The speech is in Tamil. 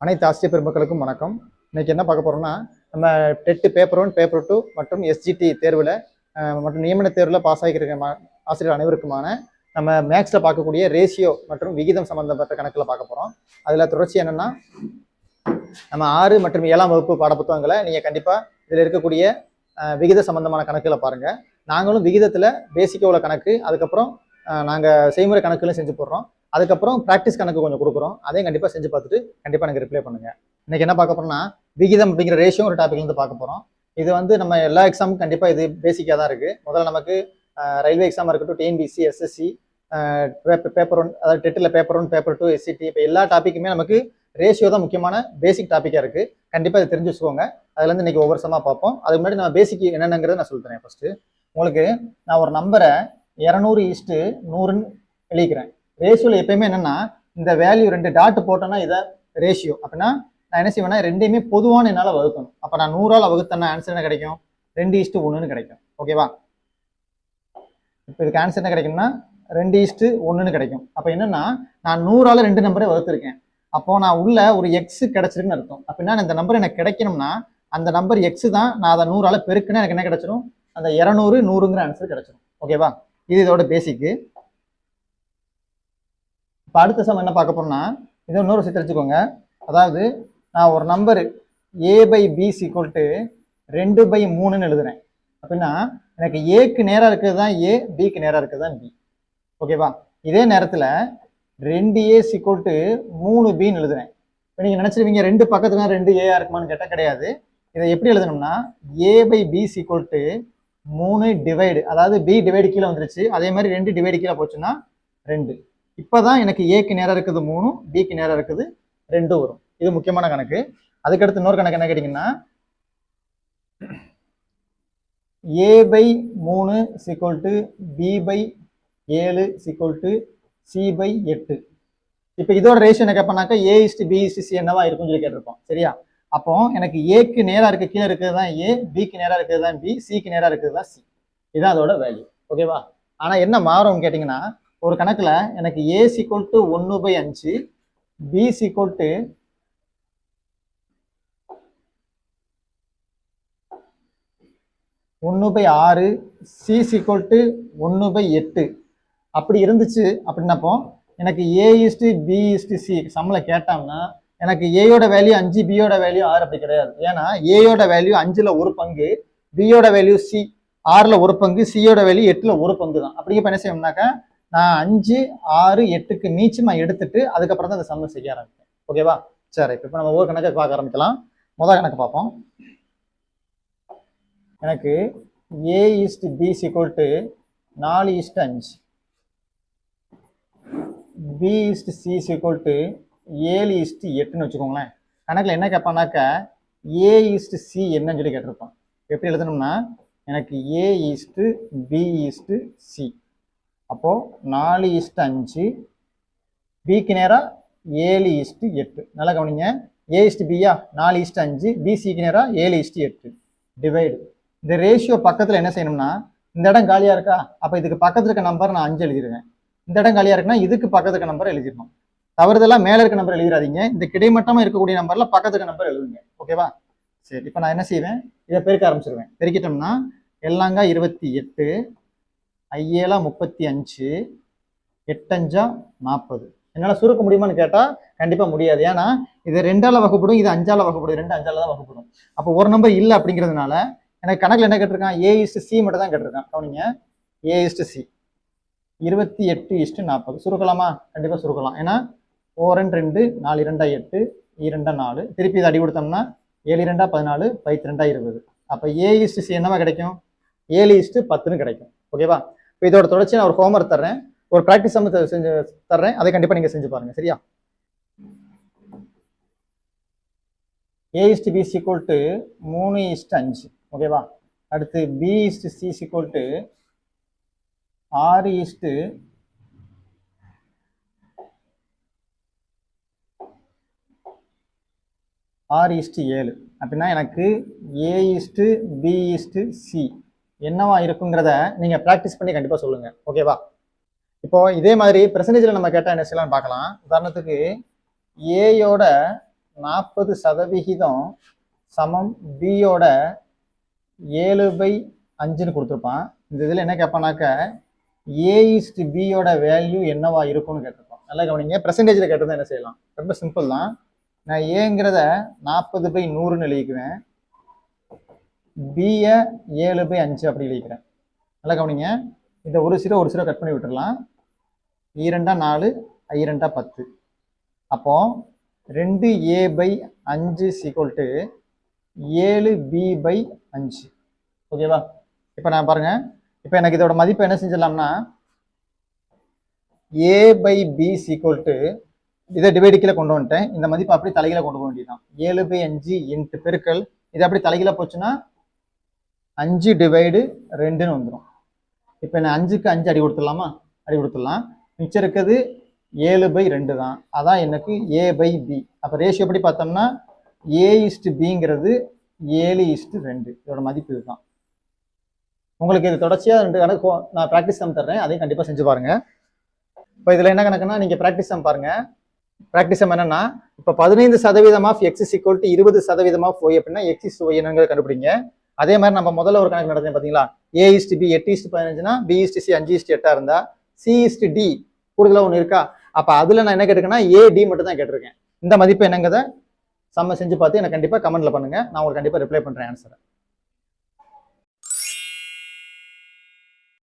அனைத்து ஆசிரியர் பெருமக்களுக்கும் வணக்கம். இன்னைக்கு என்ன பார்க்க போகிறோம்னா நம்ம TET paper one paper two மற்றும் எஸ்ஜிடி தேர்வில் மற்றும் நியமன தேர்வில் பாஸ் ஆகியிருக்க மா- ஆசிரியர் அனைவருக்குமான நம்ம மேக்ஸில் பார்க்கக்கூடிய ரேஷியோ மற்றும் விகிதம் சம்மந்தப்பட்ட கணக்கில் பார்க்க போகிறோம் அதில் தொடர்ச்சி என்னென்னா நம்ம ஆறு மற்றும் ஏழாம் வகுப்பு பாடப்புத்தகங்களை நீங்கள் கண்டிப்பாக இதில் இருக்கக்கூடிய விகித சம்மந்தமான கணக்கில் பாருங்கள் நாங்களும் விகிதத்தில் பேசிக்காக உள்ள கணக்கு அதுக்கப்புறம் நாங்கள் செய்முறை கணக்குகளும் செஞ்சு போடுறோம். அதுக்கப்புறம் ப்ராக்டிஸ் கணக்கு கொஞ்சம் கொடுக்குறோம். அதையும் கண்டிப்பாக செஞ்சு பார்த்துட்டு கண்டிப்பாக எனக்கு ரிப்ளை பண்ணுங்க. இன்னைக்கு என்ன பார்க்க போறோம்னா விகிதம் அப்படிங்கிற ரேஷியோ ஒரு டாப்பிக்லேருந்து பார்க்க போகிறோம் இது வந்து நம்ம எல்லா எக்ஸாமும் கண்டிப்பாக இது பேசிக்காக தான் இருக்குது முதல்ல நமக்கு ரயில்வே எக்ஸாமாக இருக்கட்டும் டிஎன்பிசி எஸ்எஸ்சி பேப்பர் ஒன் அதாவது டெட்டில் paper one paper two SGT இப்போ எல்லா டாப்பிக்குமே நமக்கு ரேஷியோ தான் முக்கியமான பேசிக் டாப்பிக்காக இருக்குது கண்டிப்பாக இதை தெரிஞ்சு வச்சுக்கோங்க அதுலேருந்து இன்னைக்கு ஒவ்வொரு சமாக பார்ப்போம். அதுக்கு முன்னாடி நம்ம பேசிக் என்னென்னங்கிறத நான் சொல்லித்தரேன் ஃபஸ்ட்டு உங்களுக்கு நான் ஒரு நம்பரை இரநூறு ஈஸ்ட்டு நூறுன்னு எழுதிக்கிறேன். ரேஷியோவில் எப்பயுமே என்னென்னா இந்த வேல்யூ ரெண்டு டாட் போட்டோன்னா இதை ரேஷியோ அப்படின்னா நான் என்ன செய்வேன்னா ரெண்டையுமே பொதுவான என்னால் வகுக்கணும். அப்போ நான் நூறால் வகுத்தேன்னா ஆன்சர் என்ன கிடைக்கும்? ரெண்டு ஈஸ்ட்டு ஒன்றுன்னு கிடைக்கும். ஓகேவா இப்போ இதுக்கு ஆன்சர் என்ன கிடைக்கும்னா ரெண்டு ஈஸ்ட்டு ஒன்றுன்னு கிடைக்கும். அப்போ என்னென்னா நான் நூறால் ரெண்டு நம்பரை வகுத்துருக்கேன். அப்போது நான் உள்ள ஒரு எக்ஸு கிடச்சிருக்குன்னு அர்த்தம். அப்படின்னா இந்த நம்பர் எனக்கு கிடைக்கணும்னா அந்த நம்பர் எக்ஸு தான் நான் அதை நூறால் பெருக்குன்னா எனக்கு என்ன கிடச்சிரும்? அந்த இரநூறு நூறுங்கிற ஆன்சர் கிடச்சிரும். ஓகேவா இது இதோட பேசிக்கு இப்போ அடுத்த சம் என்ன பார்க்க போகிறோம்னா இதை இன்னொரு சித்தரிச்சுக்கோங்க அதாவது நான் ஒரு number A by B equal to ரெண்டு பை மூணுன்னு எழுதுறேன். அப்படின்னா எனக்கு ஏக்கு நேராக இருக்கிறது தான் ஏ பிக்கு நேராக இருக்கிறது தான் பி ஓகேவா இதே நேரத்தில் ரெண்டு ஏ சீக்வல் டு மூணு பின்னு எழுதுறேன். இப்போ நீங்கள் நினச்சிருவீங்க ரெண்டு பக்கத்துல ரெண்டு ஏஆ இருக்குமான்னு கேட்டால் கிடையாது. இதை எப்படி எழுதணும்னா A by B equal to மூணு டிவைடு அதாவது பி டிவைடு கீழே வந்துருச்சு. அதே மாதிரி ரெண்டு டிவைடு கீழே போச்சுன்னா ரெண்டு. இப்போதான் எனக்கு ஏக்கு நேரம் இருக்குது மூணும் பிக்கு நேரம் இருக்குது ரெண்டும் வரும். இது முக்கியமான கணக்கு. அதுக்கடுத்து இன்னொரு கணக்கு என்ன கேட்டிங்கன்னா ஏ பை மூணு சிக்வல் டு பி பை ஏழு சிக்வல் டு சி பை எட்டு. இப்போ இதோட ரேஷியோ என்ன கேட்பேனாக்கா ஏ இஸ்டி பி இஸ்டி சி என்னவா இருக்கும்னு சொல்லி கேட்டிருப்போம் சரியா? அப்போ எனக்கு ஏக்கு நேராக இருக்க கீழே இருக்கிறது தான் ஏ பிக்கு நேராக இருக்கிறது தான் பி சிக்கு நேராக இருக்கிறது தான் சி இதுதான் அதோட வேல்யூ ஓகேவா ஆனால் என்ன மாறும் கேட்டிங்கன்னா ஒரு கணக்கில் எனக்கு ஏ சிக்வல் டு ஒன்று பை அஞ்சு பி சிக்வல் டு ஒன்று பை ஆறு சி சிக்வல் டு ஒன்று பை எட்டு அப்படி இருந்துச்சு அப்படின்னப்போ எனக்கு A is to B is to C சம்மில் கேட்டோம்னா எனக்கு ஏயோட வேல்யூ அஞ்சு பியோட வேல்யூ ஆறு அப்படி கிடையாது. ஏன்னா ஏயோட வேல்யூ அஞ்சில் ஒரு பங்கு பியோட வேல்யூ சி ஆறில் ஒரு பங்கு சியோட வேல்யூ எட்டில் ஒரு பங்கு தான் அப்படி இப்போ என்ன செய்யணும்னாக்கா நான் அஞ்சு ஆறு எட்டுக்கு நீச்சமா எடுத்துட்டு அதுக்கப்புறம் தான் இந்த சம்ம செய்ய ஆரம்பிப்பேன். ஓகேவா சரி இப்போ நம்ம ஒவ்வொரு கணக்கை பார்க்க ஆரம்பிக்கலாம். முதல் கணக்கு பார்ப்போம். எனக்கு ஏ இஸ்ட் பி சிக்வல் டு நாலு இஸ்ட் அஞ்சு. B is to C equal to ஏழு இஸ்ட் எட்டுன்னு வச்சுக்கோங்களேன். கணக்கில் என்ன கேட்பானாக்கா ஏ ஈஸ்ட் சி என்னன்னு சொல்லி கேட்டிருப்பான். எப்படி எழுதணும்னா எனக்கு A is to B is to C அப்போது நாலு ஈஸ்ட்டு அஞ்சு பிக்கு நேராக ஏழு ஈஸ்ட்டு எட்டு. நல்லா கவனிங்க. ஏ இஸ்ட்டு பியா நாலு ஈஸ்ட்டு அஞ்சு பிசிக்கு நேராக ஏழு ஈஸ்ட்டு எட்டு. டிவைடு இந்த ரேஷியோ பக்கத்தில் என்ன செய்யணும்னா இந்த இடம் காலியாக இருக்கா? அப்போ இதுக்கு பக்கத்தில் இருக்க நம்பர் நான் அஞ்சு எழுதிடுவேன் இந்த இடம் காலியாக இருக்குன்னா இதுக்கு பக்கத்து இருக்க நம்பர் எழுதிடணும். தவறுதெல்லாம் மேலே இருக்க நம்பர் எழுதிடாதீங்க இந்த கிடைமட்டமாக இருக்கக்கூடிய நம்பரில் பக்கத்துக்கு நம்பர் எழுதுங்க. ஓகேவா சரி இப்போ நான் என்ன செய்வேன்? இதை பெருக்க ஆரம்பிச்சிருவேன். பெருக்கிட்டோம்னா எல்லாங்க இருபத்தி எட்டு ஐயேலா முப்பத்தி அஞ்சு எட்டஞ்சா நாற்பது என்னால் சுருக்க முடியுமான்னு கேட்டால் கண்டிப்பாக முடியாது. ஏன்னா இது ரெண்டால் வகைப்படும் இது அஞ்சால வகைப்படும் ரெண்டு அஞ்சால் தான் வகைப்படும். அப்போ ஒரு நம்பர் இல்லை அப்படிங்கிறதுனால எனக்கு கணக்கில் என்ன கேட்டிருக்கான்? ஏ இஸ்டு சி மட்டும் தான் கேட்டிருக்கான். கவனிங்க. ஏ இஸ்டு சி இருபத்தி எட்டு இஸ்டு நாற்பது சுருக்கலாமா? கண்டிப்பாக சுருக்கலாம். ஏன்னா ஓரன் ரெண்டு நாலு இரண்டா எட்டு e இரண்டா நாலு. திருப்பி இதை அடி கொடுத்தோம்னா ஏழு இரண்டா பதினாலு பைத்து ரெண்டா இருபது. அப்போ ஏ இஸ்டு சி என்னவா கிடைக்கும்? ஏழு இஸ்டு பத்துன்னு கிடைக்கும். ஓகேவா? இப்போ இதோட தொடர்ச்சி நான் ஒரு ஹோம்ஒர்க் தர்றேன். ஒரு ப்ராக்டிஸ் வந்து செஞ்சு தர்றேன். அதை கண்டிப்பாக நீங்கள் செஞ்சு பாருங்கள் சரியா? A is to B equal to மூணு இஸ்டு அஞ்சு. ஓகேவா அடுத்து B is to C equal to ஆறு இஸ்டு ஆறு இஸ்டு ஏழு. அப்படின்னா எனக்கு A is to B is to C என்னவா இருக்குங்கிறத நீங்கள் ப்ராக்டிஸ் பண்ணி கண்டிப்பாக சொல்லுங்கள் ஓகேவா இப்போ இதே மாதிரி பெர்சன்டேஜில் நம்ம கேட்டால் என்ன செய்யலாம்னு பார்க்கலாம். உதாரணத்துக்கு ஏயோட நாற்பது சதவிகிதம் சமம் பியோட ஏழு பை அஞ்சுன்னு கொடுத்துருப்பான். இந்த இதில் என்ன கேட்பானாக்க ஏ இஸ்ட் பியோட வேல்யூ என்னவா இருக்கும்னு கேட்டிருப்பான். நல்லா கவனிங்க. பெர்சன்டேஜில் கேட்டது என்ன செய்யலாம்? ரொம்ப சிம்பிள் தான். நான் ஏங்கிறத நாற்பது பை நூறுன்னு எழுதிக்குவேன். பியை ஏழு பை அஞ்சு அப்படி எழுதிக்கிறேன். நல்லா கவனிங்க. இந்த ஒரு சீரோ ஒரு சீரோ கட் பண்ணி விட்டுடலாம். E ஈரெண்டா நாலு ஐரெண்டா பத்து. அப்போ ரெண்டு ஏ பை அஞ்சு சீக்வல் டு ஏழு பி பை அஞ்சு. ஓகேவா இப்போ நான் பாருங்கள் இப்போ எனக்கு இதோட மதிப்பு என்ன செஞ்சிடலாம்னா A by B equal to இதை டிவைடிக்கில் கொண்டு வந்துட்டேன். இந்த மதிப்பு அப்படி தலைகீழ கொண்டு போக வேண்டியதுதான். ஏழு பை அஞ்சு இன்ட்டு பெருக்கல் இது அப்படி தலைகீழ போச்சுன்னா அஞ்சு டிவைடு ரெண்டுன்னு வந்துடும் இப்போ நான் அஞ்சுக்கு அஞ்சு அடி கொடுத்துடலாமா? அடி கொடுத்துடலாம். மிச்சம் இருக்கிறது ஏழு பை ரெண்டு தான். அதான் எனக்கு ஏ பை பி அப்போ ரேஷியோ எப்படி பார்த்தோம்னா ஏ இஸ்டு பிங்கிறது ஏழு இஸ்டு ரெண்டு. இதோட மதிப்பு இதுதான். உங்களுக்கு இது தொடர்ச்சியாக ரெண்டு கணக்கு நான் ப்ராக்டிஸ் சம் தர்றேன். அதையும் கண்டிப்பாக செஞ்சு பாருங்கள் இப்போ இதில் என்ன கணக்குன்னா நீங்கள் ப்ராக்டிஸ் சம் பாருங்க. ப்ராக்டிஸ் சம் என்னன்னா இப்போ பதினைந்து சதவீதம் of X is equal to இருபது சதவீதம் ஆஃப் ஒய் அப்படின்னா எக்ஸ் இஸ் ஒய் என்னங்கிறத கண்டுபிடிங்க. அதே மாதிரி நம்ம முதல்ல ஒரு கணக்கு நடந்தேன் பார்த்தீங்களா ஏ இஸ்டி பி எட்டு இஸ்டு பதினஞ்சுனா பி இஸ்டி சி அஞ்சு இஸ்டி எட்டாக இருந்தா சி இஸ்டி டி கூடுதலாக ஒன்று இருக்கா? அப்போ அதில் நான் என்ன கேட்டிருக்கேன்னா ஏ டி மட்டும் தான் கேட்டிருக்கேன். இந்த மதிப்பு என்னங்கிறத சம்ம செஞ்சு பார்த்து எனக்கு கண்டிப்பாக கமெண்ட்டில் பண்ணுங்கள் நான் உங்களுக்கு கண்டிப்பாக ரிப்ளை பண்ணுறேன் ஆன்சரை